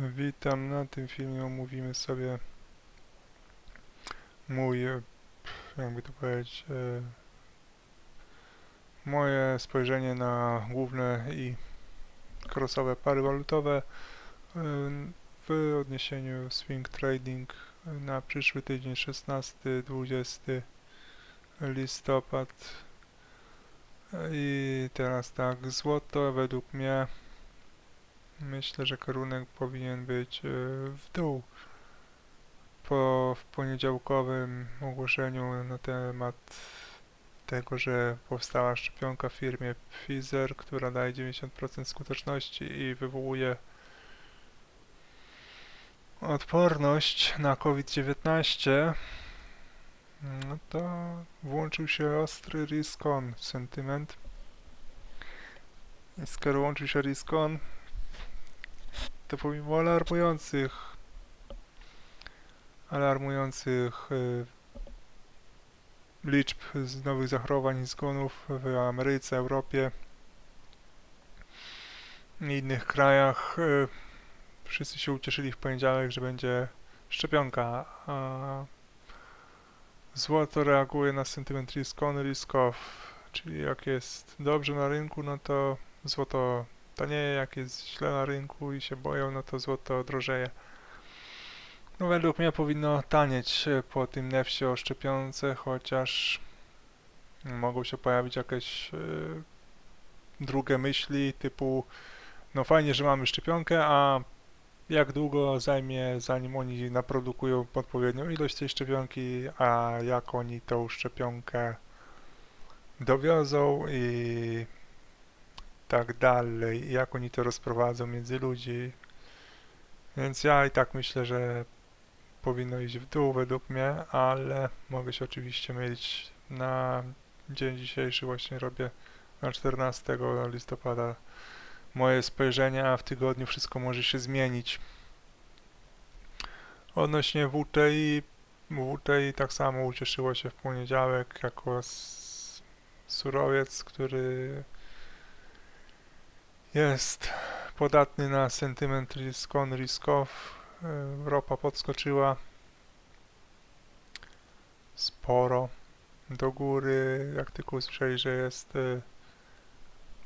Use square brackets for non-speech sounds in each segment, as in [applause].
Witam, na tym filmie omówimy sobie mój, e, jakby to powiedzieć, e, moje spojrzenie na główne i crossowe pary walutowe e, w odniesieniu swing trading na przyszły tydzień 16-20 listopad. I teraz tak, złoto według mnie Myślę, że kierunek powinien być e, w dół. Po w poniedziałkowym ogłoszeniu na temat tego, że powstała szczepionka w firmie Pfizer, która daje 90% skuteczności i wywołuje odporność na COVID-19, no to włączył się ostry risk-on sentyment. I skoro łączył się risk-on, to pomimo alarmujących alarmujących y, liczb nowych zachorowań i zgonów w Ameryce, Europie i innych krajach y, wszyscy się ucieszyli w poniedziałek, że będzie szczepionka, a złoto reaguje na sentyment risk on, risk off, czyli jak jest dobrze na rynku, no to złoto tanieje, jak jest źle na rynku i się boją, no to złoto drożeje. No według mnie powinno tanieć e, po tym nefsie o szczepionce, chociaż mogą się pojawić jakieś yy, drugie myśli typu no fajnie, że mamy szczepionkę, a jak długo zajmie zanim oni naprodukują odpowiednią ilość tej szczepionki, a jak oni tą szczepionkę dowiozą i tak dalej, jak oni to rozprowadzą między ludzi. Więc ja i tak myślę, że powinno iść w dół według mnie, ale mogę się oczywiście mylić. Na dzień dzisiejszy właśnie robię na 14 listopada moje spojrzenie, a w tygodniu wszystko może się zmienić. Odnośnie WTI, WTI tak samo ucieszyło się w poniedziałek jako surowiec, który jest podatny na sentyment risk on, risk off. E, ropa podskoczyła sporo do góry. Jak tylko usłyszeli, że jest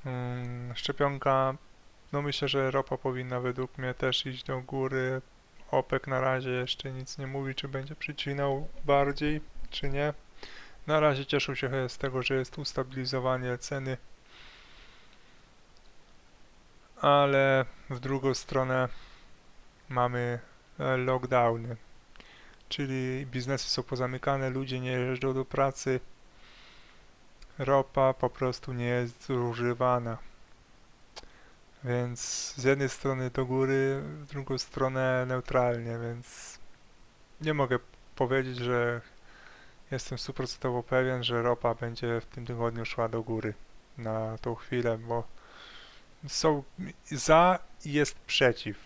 um, szczepionka, no myślę, że ropa powinna według mnie też iść do góry. OPEC na razie jeszcze nic nie mówi, czy będzie przycinał bardziej, czy nie. Na razie cieszą się z tego, że jest ustabilizowanie ceny ale w drugą stronę mamy e, lockdowny, czyli biznesy są pozamykane, ludzie nie jeżdżą do pracy, ropa po prostu nie jest zużywana. Więc z jednej strony do góry, w drugą stronę neutralnie, więc nie mogę powiedzieć, że jestem stuprocentowo pewien, że ropa będzie w tym tygodniu szła do góry na tą chwilę, bo są za i jest przeciw.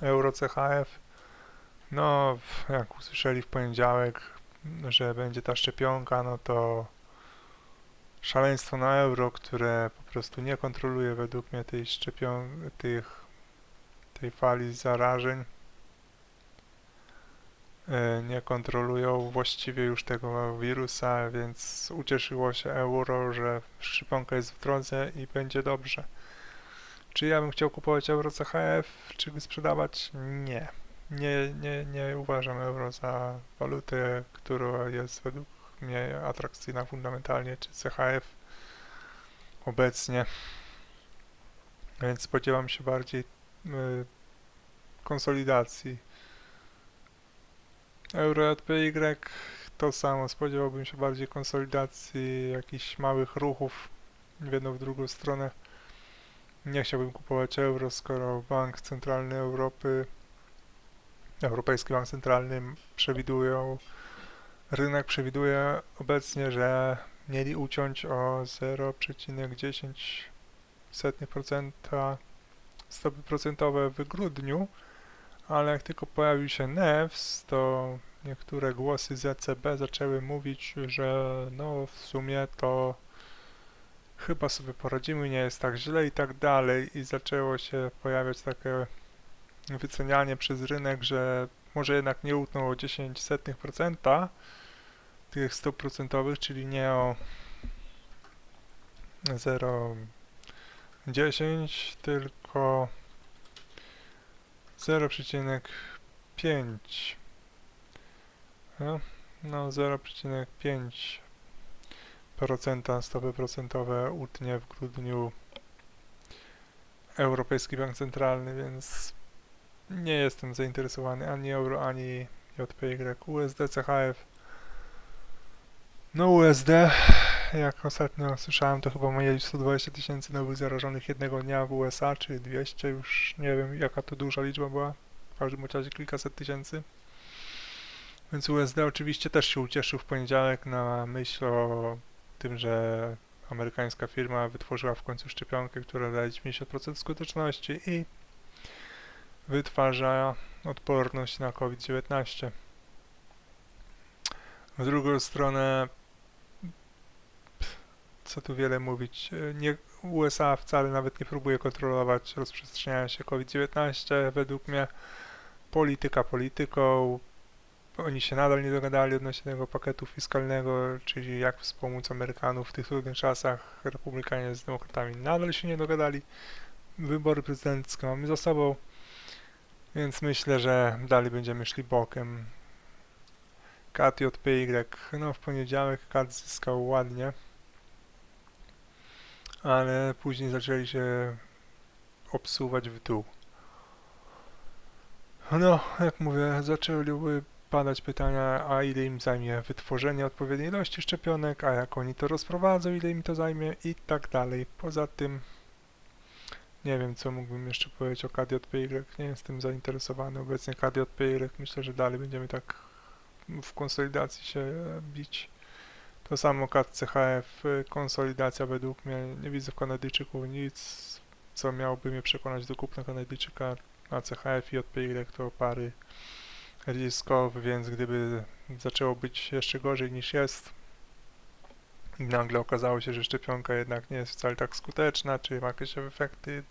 Euro CHF. No, jak usłyszeli w poniedziałek, że będzie ta szczepionka, no to szaleństwo na euro, które po prostu nie kontroluje według mnie tej szczepion tych tej fali zarażeń. E, nie kontrolują właściwie już tego wirusa, więc ucieszyło się euro, że szczepionka jest w drodze i będzie dobrze. Czy ja bym chciał kupować euro CHF, czy go sprzedawać? Nie. Nie, nie, nie uważam euro za walutę, która jest według mnie atrakcyjna fundamentalnie, czy CHF obecnie. Więc spodziewam się bardziej y, konsolidacji Euro JPY to samo, spodziewałbym się bardziej konsolidacji jakichś małych ruchów w jedną, w drugą stronę. Nie chciałbym kupować euro, skoro Bank Centralny Europy, Europejski Bank Centralny przewidują, rynek przewiduje obecnie, że mieli uciąć o 0,10% stopy procentowe w grudniu, ale jak tylko pojawił się NEFS, to niektóre głosy z ECB zaczęły mówić, że no w sumie to chyba sobie poradzimy, nie jest tak źle i tak dalej. I zaczęło się pojawiać takie wycenianie przez rynek, że może jednak nie utnął o 10 setnych procenta tych stóp procentowych, czyli nie o 0,10 tylko 0,5 no, no 0,5 procenta stopy procentowe utnie w grudniu Europejski Bank Centralny, więc nie jestem zainteresowany ani euro, ani JPY. USD, CHF. No USD, jak ostatnio słyszałem, to chyba mieli 120 tysięcy nowych zarażonych jednego dnia w USA, czy 200, już nie wiem jaka to duża liczba była. W każdym razie kilkaset tysięcy. Więc USD oczywiście też się ucieszył w poniedziałek na myśl o tym, że amerykańska firma wytworzyła w końcu szczepionkę, która daje 90% skuteczności i wytwarza odporność na COVID-19. W drugą stronę, co tu wiele mówić, nie, USA wcale nawet nie próbuje kontrolować rozprzestrzeniania się COVID-19. Według mnie polityka polityką, oni się nadal nie dogadali odnośnie tego paketu fiskalnego, czyli jak wspomóc Amerykanów w tych trudnych czasach. Republikanie z demokratami nadal się nie dogadali. Wybory prezydenckie mamy za sobą, więc myślę, że dalej będziemy szli bokiem. Kat JPY, no w poniedziałek Kat zyskał ładnie, ale później zaczęli się obsuwać w dół. No, jak mówię, zaczęły padać pytania, a ile im zajmie wytworzenie odpowiedniej ilości szczepionek, a jak oni to rozprowadzą, ile im to zajmie i tak dalej. Poza tym nie wiem, co mógłbym jeszcze powiedzieć o KDJPY. Nie jestem zainteresowany obecnie KDJPY. Myślę, że dalej będziemy tak w konsolidacji się bić. To samo CHF, konsolidacja według mnie. Nie widzę w Kanadyjczyku nic, co miałoby mnie przekonać do kupna Kanadyjczyka. A CHF i JPY to pary riskowy, więc gdyby zaczęło być jeszcze gorzej niż jest nagle okazało się, że szczepionka jednak nie jest wcale tak skuteczna, czy ma jakieś efekty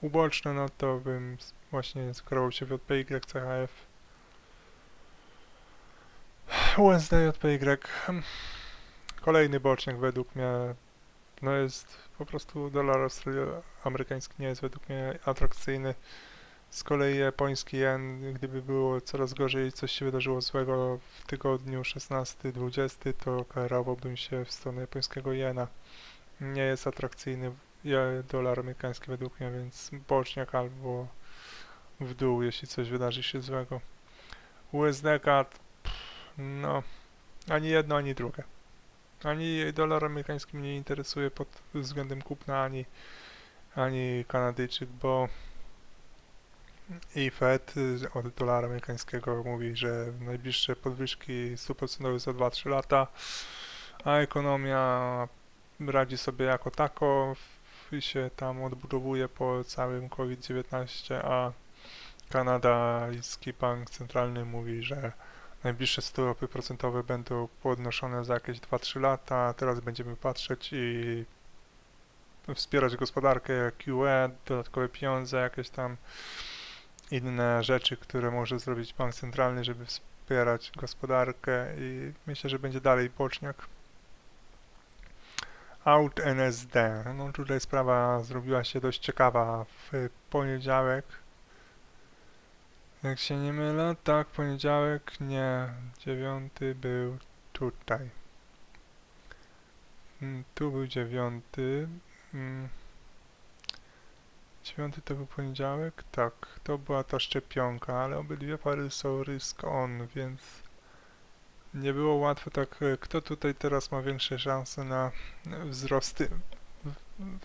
uboczne, no to bym właśnie skierował się w JPY, CHF. USD, JPY. Kolejny bocznik według mnie no jest po prostu dolar amerykański nie jest według mnie atrakcyjny. Z kolei japoński jen, gdyby było coraz gorzej, coś się wydarzyło złego w tygodniu 16-20, to kierowałbym się w stronę japońskiego jena. Nie jest atrakcyjny dolar amerykański według mnie, więc boczniak albo w dół, jeśli coś wydarzy się złego. USD CAD, no, ani jedno, ani drugie. Ani dolar amerykański mnie nie interesuje pod względem kupna, ani, ani Kanadyjczyk, bo i Fed od dolara amerykańskiego mówi, że najbliższe podwyżki stóp procentowych za 2-3 lata, a ekonomia radzi sobie jako tako i się tam odbudowuje po całym COVID-19, a kanadyjski bank centralny mówi, że najbliższe stopy procentowe będą podnoszone za jakieś 2-3 lata, teraz będziemy patrzeć i wspierać gospodarkę, QE, dodatkowe pieniądze, jakieś tam inne rzeczy, które może zrobić bank centralny, żeby wspierać gospodarkę i myślę, że będzie dalej boczniak. Out NSD. No tutaj sprawa zrobiła się dość ciekawa w poniedziałek. Jak się nie mylę, tak, poniedziałek, nie, dziewiąty był tutaj. Mm, tu był dziewiąty. Mm. Dziewiąty to był poniedziałek? Tak, to była ta szczepionka, ale obydwie pary są risk on, więc nie było łatwo tak, e, kto tutaj teraz ma większe szanse na wzrosty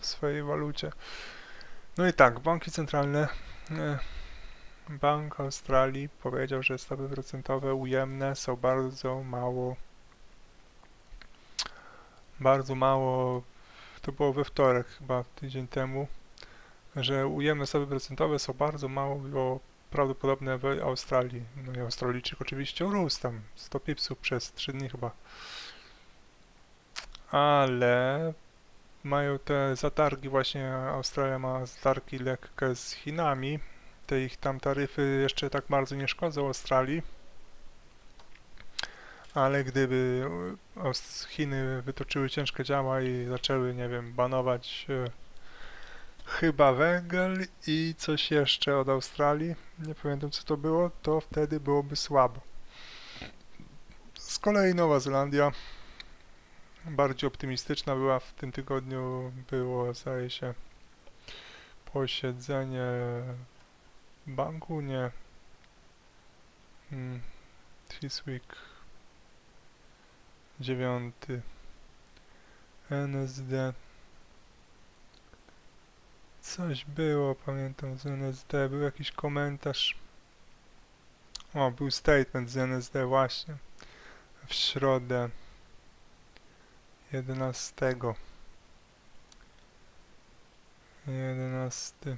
w swojej walucie. No i tak, banki centralne, e, Bank Australii powiedział, że stopy procentowe ujemne są bardzo mało, bardzo mało, to było we wtorek chyba tydzień temu, że ujemne stopy procentowe są bardzo mało prawdopodobne w Australii. No i Australijczyk oczywiście urósł tam 100 pipsów przez 3 dni chyba. Ale mają te zatargi właśnie, Australia ma zatargi lekkie z Chinami, te ich tam taryfy jeszcze tak bardzo nie szkodzą Australii, ale gdyby e, Chiny wytoczyły ciężkie działa i zaczęły, nie wiem, banować e, chyba węgiel i coś jeszcze od Australii, nie pamiętam co to było, to wtedy byłoby słabo. Z kolei Nowa Zelandia bardziej optymistyczna była w tym tygodniu, było zdaje się posiedzenie banku, nie. Hmm. this week 9 NSD coś było, pamiętam z NSD, był jakiś komentarz. O, był statement z NSD właśnie. W środę 11 11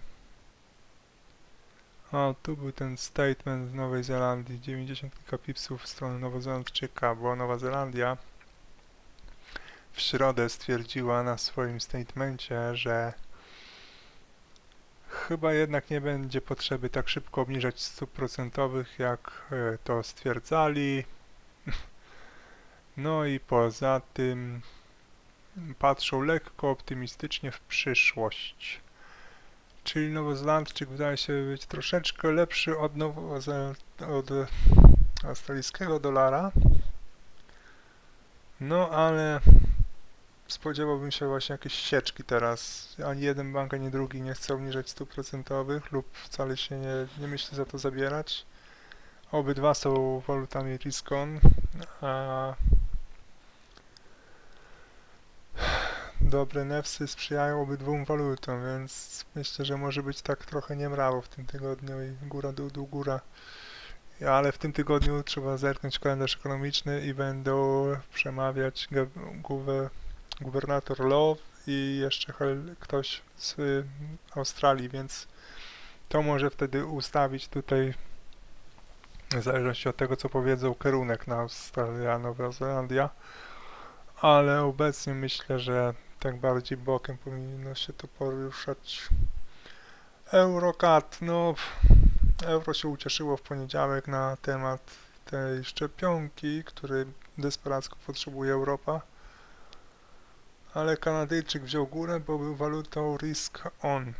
o, tu był ten statement z Nowej Zelandii 90 kilka pipsów w stronę Nowozelandczyka, bo Nowa Zelandia w środę stwierdziła na swoim statemencie, że chyba jednak nie będzie potrzeby tak szybko obniżać stóp procentowych, jak e, to stwierdzali. [laughs] No i poza tym patrzą lekko optymistycznie w przyszłość. Czyli Nowozelandczyk wydaje się być troszeczkę lepszy od, od australijskiego dolara. No ale spodziewałbym się właśnie jakieś sieczki teraz. Ani jeden bank, ani drugi nie chce obniżać stóp procentowych lub wcale się nie, nie myśli za to zabierać. Obydwa są walutami risk-on, a dobre newsy sprzyjają obydwu walutom, więc myślę, że może być tak trochę niemrawo w tym tygodniu i góra, dół, dół, góra. Ale w tym tygodniu trzeba zerknąć kalendarz ekonomiczny i będą przemawiać gubernator Love i jeszcze ktoś z Australii, więc to może wtedy ustawić tutaj w zależności od tego, co powiedzą, kierunek na Australia, Nowa Zelandia, ale obecnie myślę, że tak bardziej bokiem powinno się to poruszać. Eurocat, no euro się ucieszyło w poniedziałek na temat tej szczepionki, której desperacko potrzebuje Europa, ale Kanadyjczyk wziął górę, bo był walutą risk on,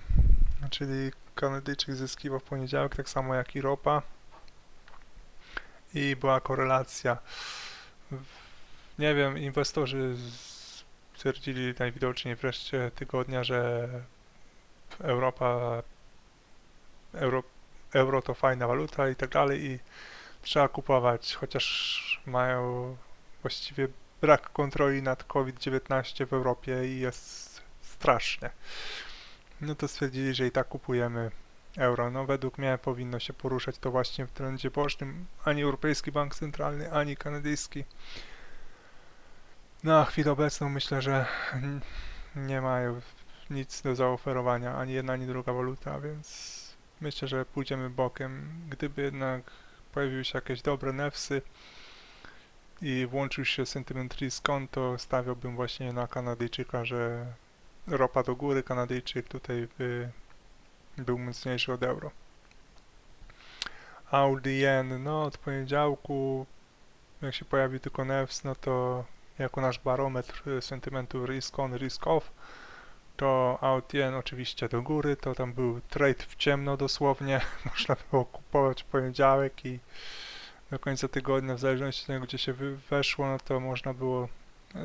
czyli Kanadyjczyk zyskiwał w poniedziałek tak samo jak i ropa i była korelacja. Nie wiem, inwestorzy stwierdzili najwidoczniej wreszcie tygodnia, że Europa, euro, euro to fajna waluta i tak dalej i trzeba kupować, chociaż mają właściwie brak kontroli nad COVID-19 w Europie i jest strasznie. No to stwierdzili, że i tak kupujemy euro. No według mnie powinno się poruszać to właśnie w trendzie bocznym. Ani Europejski Bank Centralny, ani kanadyjski. Na chwilę obecną myślę, że nie mają nic do zaoferowania, ani jedna, ani druga waluta, więc myślę, że pójdziemy bokiem. Gdyby jednak pojawiły się jakieś dobre newsy i włączył się sentiment risk to stawiałbym właśnie na Kanadyjczyka, że ropa do góry, Kanadyjczyk tutaj by był mocniejszy od euro. Audi Yen, no od poniedziałku jak się pojawi tylko news, no to jako nasz barometr y, sentymentu risk on, risk off, to AUTN oczywiście do góry, to tam był trade w ciemno dosłownie, [laughs] można było kupować w poniedziałek i do końca tygodnia, w zależności od tego gdzie się weszło, no to można było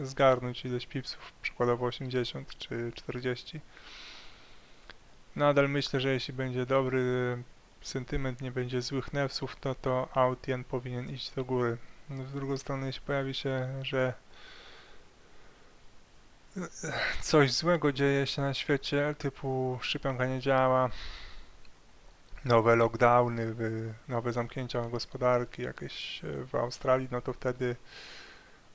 zgarnąć ileś pipsów, przykładowo 80 czy 40. Nadal myślę, że jeśli będzie dobry sentyment, nie będzie złych newsów, no to AUTN powinien iść do góry. Z drugą stronę, jeśli pojawi się, że coś złego dzieje się na świecie, typu szczepionka nie działa, nowe lockdowny, nowe zamknięcia gospodarki jakieś e, w Australii, no to wtedy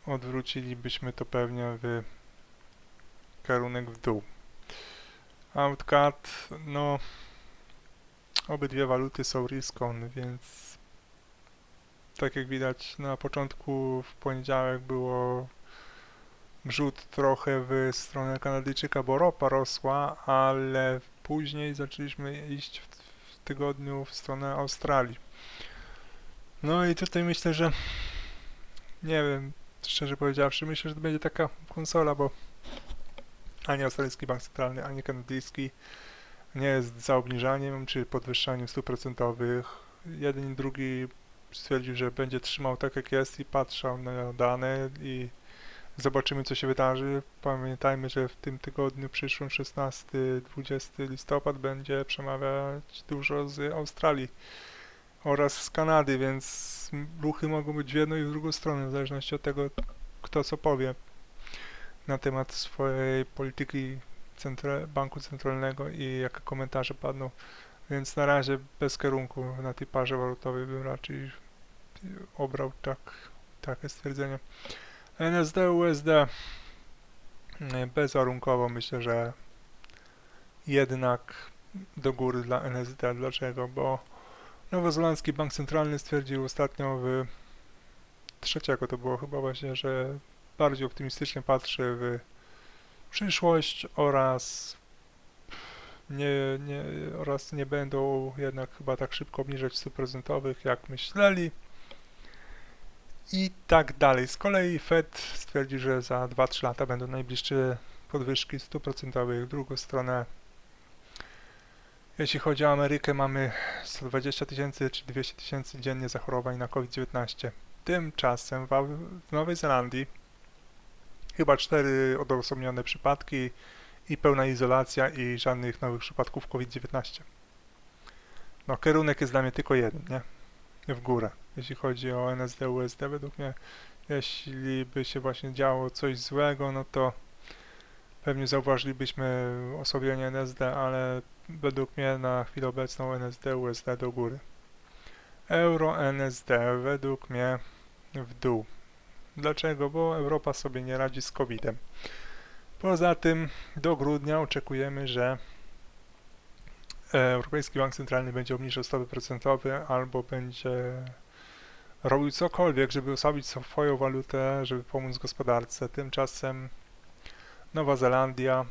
odwrócilibyśmy to pewnie w kierunek w dół. Outcat, no obydwie waluty są risk-on, więc tak jak widać na początku w poniedziałek było wrzut trochę w stronę Kanadyjczyka, bo ropa rosła, ale później zaczęliśmy iść w, w tygodniu w stronę Australii. No i tutaj myślę, że nie wiem, szczerze powiedziawszy, myślę, że to będzie taka konsola, bo ani australijski bank centralny, ani kanadyjski nie jest za obniżaniem czy podwyższaniem stóp procentowych. Jeden i drugi stwierdził, że będzie trzymał tak jak jest i patrzał na dane i zobaczymy co się wydarzy. Pamiętajmy, że w tym tygodniu przyszłym 16-20 listopad będzie przemawiać dużo z Australii oraz z Kanady, więc ruchy mogą być w jedną i w drugą stronę, w zależności od tego, kto co powie na temat swojej polityki centra- banku centralnego i jakie komentarze padną. Więc na razie bez kierunku na tej parze walutowej bym raczej obrał tak, takie stwierdzenie. NSD, USD mm, bezwarunkowo myślę, że jednak do góry dla NSD. Dlaczego? Bo Nowozelandzki Bank Centralny stwierdził ostatnio w trzeciego to było chyba właśnie, że bardziej optymistycznie patrzy w przyszłość oraz nie, nie, oraz nie będą jednak chyba tak szybko obniżać stóp procentowych jak myśleli i tak dalej. Z kolei Fed stwierdzi, że za 2-3 lata będą najbliższe podwyżki stóp procentowych drugą stronę. Jeśli chodzi o Amerykę, mamy 120 tysięcy czy 200 tysięcy dziennie zachorowań na COVID-19. Tymczasem w, Nowej Zelandii chyba cztery odosobnione przypadki i pełna izolacja i żadnych nowych przypadków COVID-19. No, kierunek jest dla mnie tylko jeden, nie? W górę. Jeśli chodzi o NSD, USD, według mnie, jeśli by się właśnie działo coś złego, no to pewnie zauważylibyśmy osłabienie NSD, ale według mnie na chwilę obecną NSD, USD do góry. Euro, NSD według mnie w dół. Dlaczego? Bo Europa sobie nie radzi z COVID-em. Poza tym do grudnia oczekujemy, że Europejski Bank Centralny będzie obniżał stopy procentowe albo będzie robił cokolwiek, żeby osłabić swoją walutę, żeby pomóc gospodarce. Tymczasem Nowa Zelandia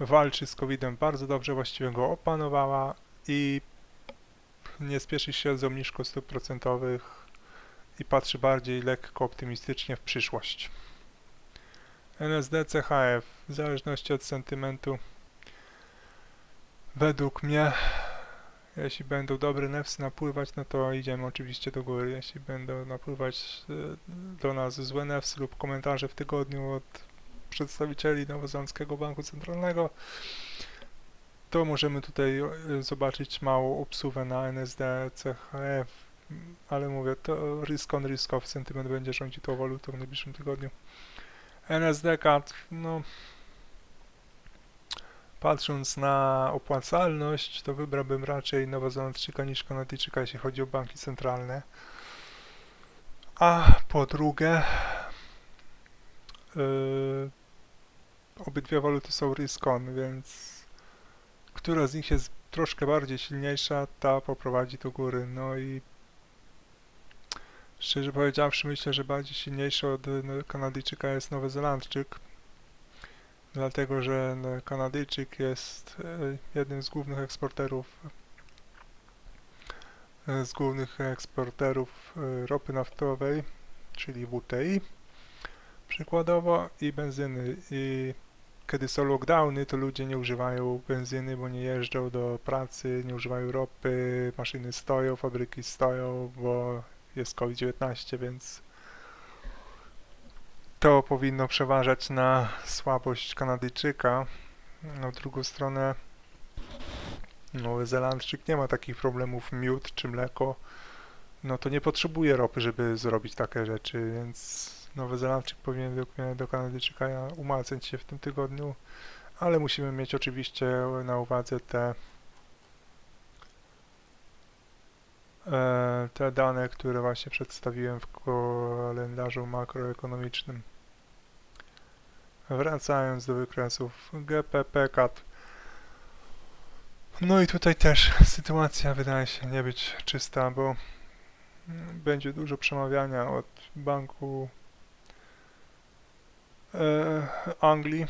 walczy z COVID-em bardzo dobrze, właściwie go opanowała i nie spieszy się z obniżką stóp procentowych i patrzy bardziej lekko optymistycznie w przyszłość. NSD, CHF, w zależności od sentymentu, według mnie, jeśli będą dobre newsy napływać, no to idziemy oczywiście do góry. Jeśli będą napływać e, do nas złe newsy lub komentarze w tygodniu od przedstawicieli Nowozelandzkiego Banku Centralnego, to możemy tutaj zobaczyć małą obsuwę na NSD, CHF, ale mówię, to risk on, risk off, sentyment będzie rządził tą walutą w najbliższym tygodniu. NSD CAD, no patrząc na opłacalność, to wybrałbym raczej Nowozelandczyka niż Kanadyjczyka, jeśli chodzi o banki centralne. A po drugie, yy, obydwie waluty są risk on, więc która z nich jest troszkę bardziej silniejsza, ta poprowadzi do góry. No i szczerze powiedziawszy, myślę, że bardziej silniejszy od Kanadyjczyka jest Nowozelandczyk, dlatego że no, Kanadyjczyk jest y, jednym z głównych eksporterów y, z głównych eksporterów y, ropy naftowej, czyli WTI przykładowo i benzyny. I kiedy są lockdowny, to ludzie nie używają benzyny, bo nie jeżdżą do pracy, nie używają ropy, maszyny stoją, fabryki stoją, bo jest COVID-19, więc to powinno przeważać na słabość Kanadyjczyka. No, w drugą stronę Nowy Zelandczyk nie ma takich problemów miód czy mleko, no to nie potrzebuje ropy, żeby zrobić takie rzeczy, więc Nowy Zelandczyk powinien mnie do Kanadyjczyka umacniać się w tym tygodniu, ale musimy mieć oczywiście na uwadze te e, te dane, które właśnie przedstawiłem w kalendarzu makroekonomicznym. Wracając do wykresów GPP CAT. No i tutaj też sytuacja wydaje się nie być czysta, bo będzie dużo przemawiania od banku e, Anglii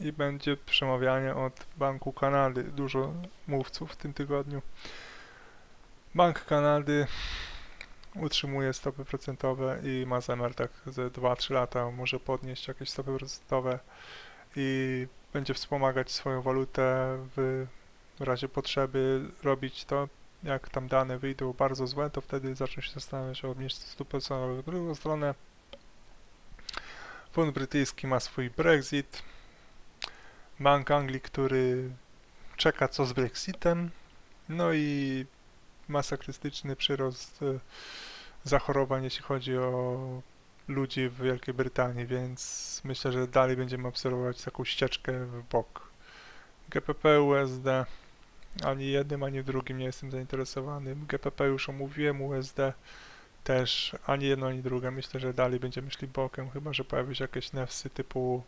i będzie przemawianie od Banku Kanady. Dużo mówców w tym tygodniu. Bank Kanady utrzymuje stopy procentowe i ma zamiar tak ze 2-3 lata może podnieść jakieś stopy procentowe i będzie wspomagać swoją walutę w razie potrzeby robić to, jak tam dane wyjdą bardzo złe, to wtedy zacznie się zastanawiać o obniżce stóp procentowych. W drugą stronę Fond brytyjski ma swój Brexit, Bank Anglii, który czeka co z Brexitem, no i masakrystyczny przyrost e, zachorowań, jeśli chodzi o ludzi w Wielkiej Brytanii, więc myślę, że dalej będziemy obserwować taką ścieżkę w bok. GPP USD ani jednym, ani drugim nie jestem zainteresowany. GPP już omówiłem, USD też ani jedno, ani drugie. Myślę, że dalej będziemy szli bokiem, chyba że pojawią się jakieś newsy typu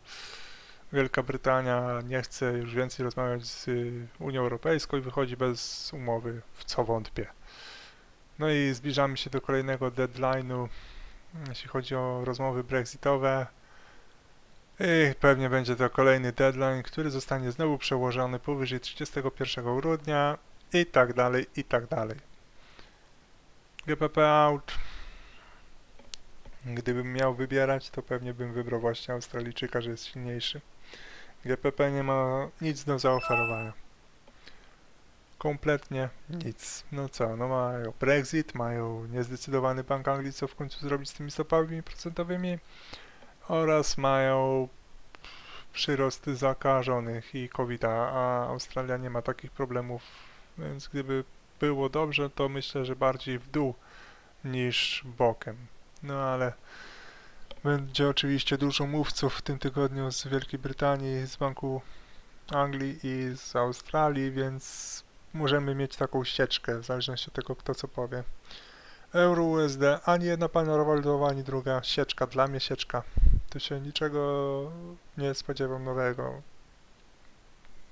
Wielka Brytania nie chce już więcej rozmawiać z y, Unią Europejską i wychodzi bez umowy, w co wątpię. No i zbliżamy się do kolejnego deadline'u, jeśli chodzi o rozmowy brexitowe. I pewnie będzie to kolejny deadline, który zostanie znowu przełożony powyżej 31 grudnia i tak dalej, i tak dalej. GPP out. Gdybym miał wybierać, to pewnie bym wybrał właśnie Australijczyka, że jest silniejszy. GPP nie ma nic do zaoferowania. Kompletnie nic. No co, no mają Brexit, mają niezdecydowany Bank Anglii, co w końcu zrobić z tymi stopami procentowymi oraz mają przyrost zakażonych i covid a Australia nie ma takich problemów, więc gdyby było dobrze, to myślę, że bardziej w dół niż bokiem. No ale będzie oczywiście dużo mówców w tym tygodniu z Wielkiej Brytanii, z Banku Anglii i z Australii, więc możemy mieć taką ścieżkę, w zależności od tego, kto co powie. Euro USD, ani jedna walutowa, ani druga sieczka, dla mnie sieczka. Tu się niczego nie spodziewam nowego.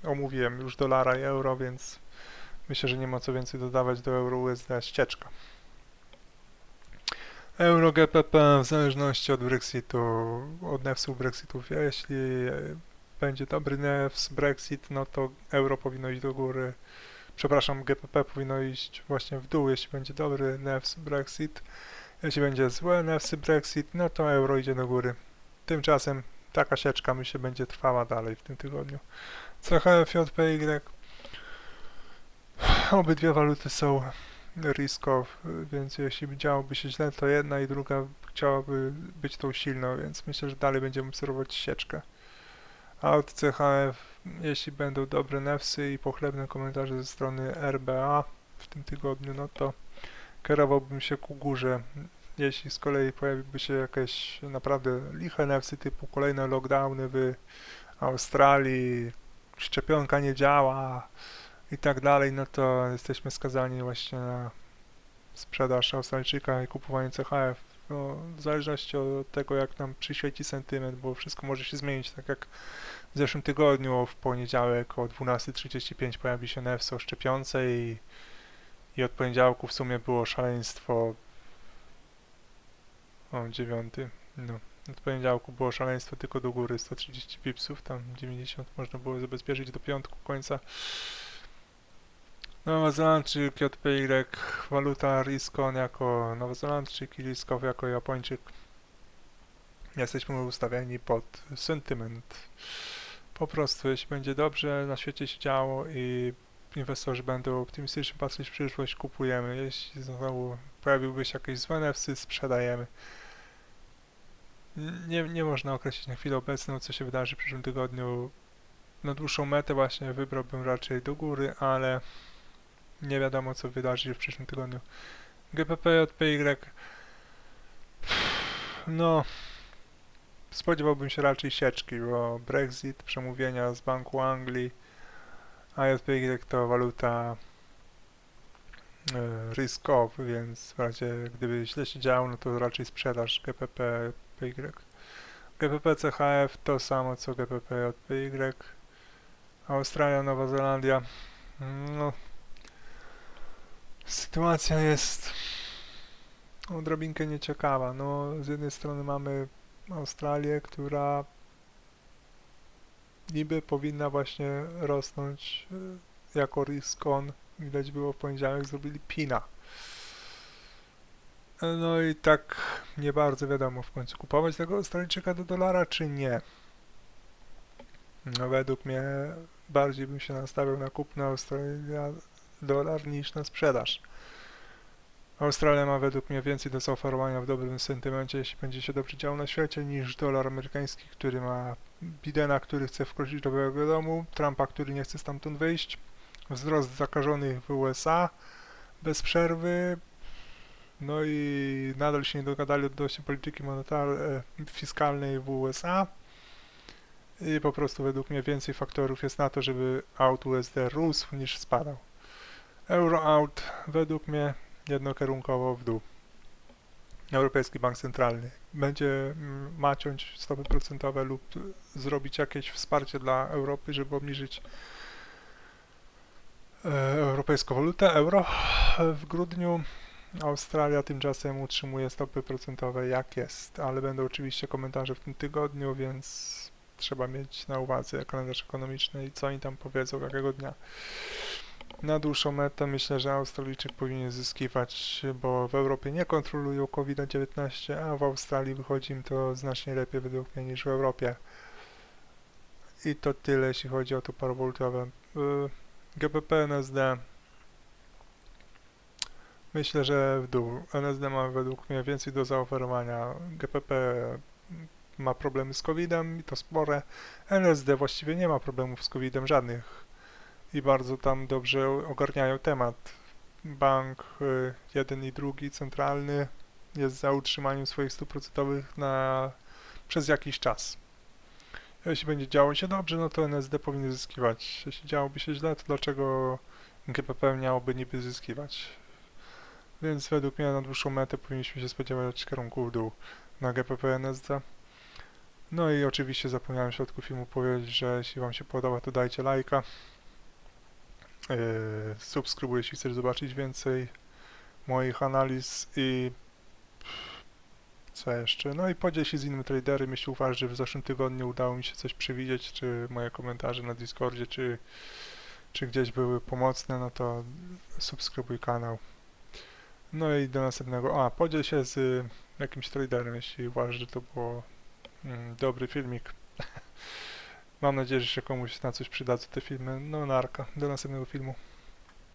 Omówiłem już dolara i euro, więc myślę, że nie ma co więcej dodawać do euro USD, ścieżka. Euro GPP w zależności od Brexitu, od newsów Brexitów. Jeśli będzie dobry news Brexit, no to euro powinno iść do góry. Przepraszam, GPP powinno iść właśnie w dół, jeśli będzie dobry news Brexit. Jeśli będzie złe newsy Brexit, no to euro idzie do góry. Tymczasem taka sieczka myślę będzie trwała dalej w tym tygodniu. CHF, JPY. Obydwie waluty są risk off, więc jeśli działoby się źle, to jedna i druga chciałaby być tą silną, więc myślę, że dalej będziemy obserwować sieczkę. A od CHF, jeśli będą dobre newsy i pochlebne komentarze ze strony RBA w tym tygodniu, no to kierowałbym się ku górze. Jeśli z kolei pojawiłyby się jakieś naprawdę liche newsy typu kolejne lockdowny w Australii, szczepionka nie działa, i tak dalej, no to jesteśmy skazani właśnie na sprzedaż Australijczyka i kupowanie CHF. No, w zależności od tego, jak nam przyświeci sentyment, bo wszystko może się zmienić, tak jak w zeszłym tygodniu, w poniedziałek o 12.35 pojawi się NEFS o szczepionce i, i od poniedziałku w sumie było szaleństwo o 9, no. Od poniedziałku było szaleństwo tylko do góry, 130 pipsów, tam 90 można było zabezpieczyć do piątku końca. Nowozelandczyk JPY, waluta Riskon jako Nowozelandczyk i Riskow jako Japończyk. Jesteśmy ustawieni pod sentyment. Po prostu, jeśli będzie dobrze na świecie się działo i inwestorzy będą optymistycznie patrzeć w przyszłość, kupujemy. Jeśli znowu pojawiłby się jakieś złe newsy, sprzedajemy. Nie, nie można określić na chwilę obecną, co się wydarzy w przyszłym tygodniu. Na dłuższą metę właśnie wybrałbym raczej do góry, ale nie wiadomo co wydarzy się w przyszłym tygodniu. GPP JPY no spodziewałbym się raczej sieczki, bo Brexit, przemówienia z Banku Anglii, a JPY to waluta e, risk off, więc w razie gdyby źle się działo, no to raczej sprzedaż GPP JPY. GPP CHF to samo co GPP JPY. Australia, Nowa Zelandia. No, Sytuacja jest odrobinkę nieciekawa. No, z jednej strony mamy Australię, która niby powinna właśnie rosnąć y, jako risk on. Widać było w poniedziałek zrobili pina. No i tak nie bardzo wiadomo w końcu kupować tego Australijczyka do dolara czy nie. No według mnie bardziej bym się nastawiał na kupno Australia dolar niż na sprzedaż. Australia ma według mnie więcej do zaoferowania w dobrym sentymencie, jeśli będzie się dobrze działo na świecie, niż dolar amerykański, który ma Bidena, który chce wkroczyć do Białego Domu, Trumpa, który nie chce stamtąd wyjść, wzrost zakażonych w USA bez przerwy, no i nadal się nie dogadali odnośnie polityki monetarnej, fiskalnej w USA. I po prostu według mnie więcej faktorów jest na to, żeby out USD rósł niż spadał. Euro out według mnie jednokierunkowo w dół. Europejski Bank Centralny będzie mm, maciąć stopy procentowe lub zrobić jakieś wsparcie dla Europy, żeby obniżyć e, europejską walutę euro w grudniu. Australia tymczasem utrzymuje stopy procentowe jak jest, ale będą oczywiście komentarze w tym tygodniu, więc trzeba mieć na uwadze kalendarz ekonomiczny i co oni tam powiedzą, jakiego dnia. Na dłuższą metę myślę, że Australijczyk powinien zyskiwać, bo w Europie nie kontrolują COVID-19, a w Australii wychodzi im to znacznie lepiej według mnie niż w Europie. I to tyle, jeśli chodzi o to parowoltowe. GBP, NSD. Myślę, że w dół. NSD ma według mnie więcej do zaoferowania. GPP ma problemy z COVID-em i to spore. NSD właściwie nie ma problemów z COVID-em żadnych i bardzo tam dobrze ogarniają temat. Bank y, jeden i drugi centralny jest za utrzymaniem swoich stóp procentowych na, przez jakiś czas. Jeśli będzie działo się dobrze, no to NSD powinien zyskiwać. Jeśli działoby się źle, to dlaczego GPP miałoby niby zyskiwać? Więc według mnie na dłuższą metę powinniśmy się spodziewać kierunku w dół na GPP NSD. No i oczywiście zapomniałem w środku filmu powiedzieć, że jeśli Wam się podoba, to dajcie lajka. Yy, subskrybuj, jeśli chcesz zobaczyć więcej moich analiz i co jeszcze? No i podziel się z innym traderem, jeśli uważasz, że w zeszłym tygodniu udało mi się coś przewidzieć, czy moje komentarze na Discordzie, czy, czy gdzieś były pomocne, no to subskrybuj kanał. No i do następnego. A, podziel się z jakimś traderem, jeśli uważasz, że to było mm, dobry filmik. [laughs] Mam nadzieję, że się komuś na coś przydadzą te filmy. No narka. Do następnego filmu.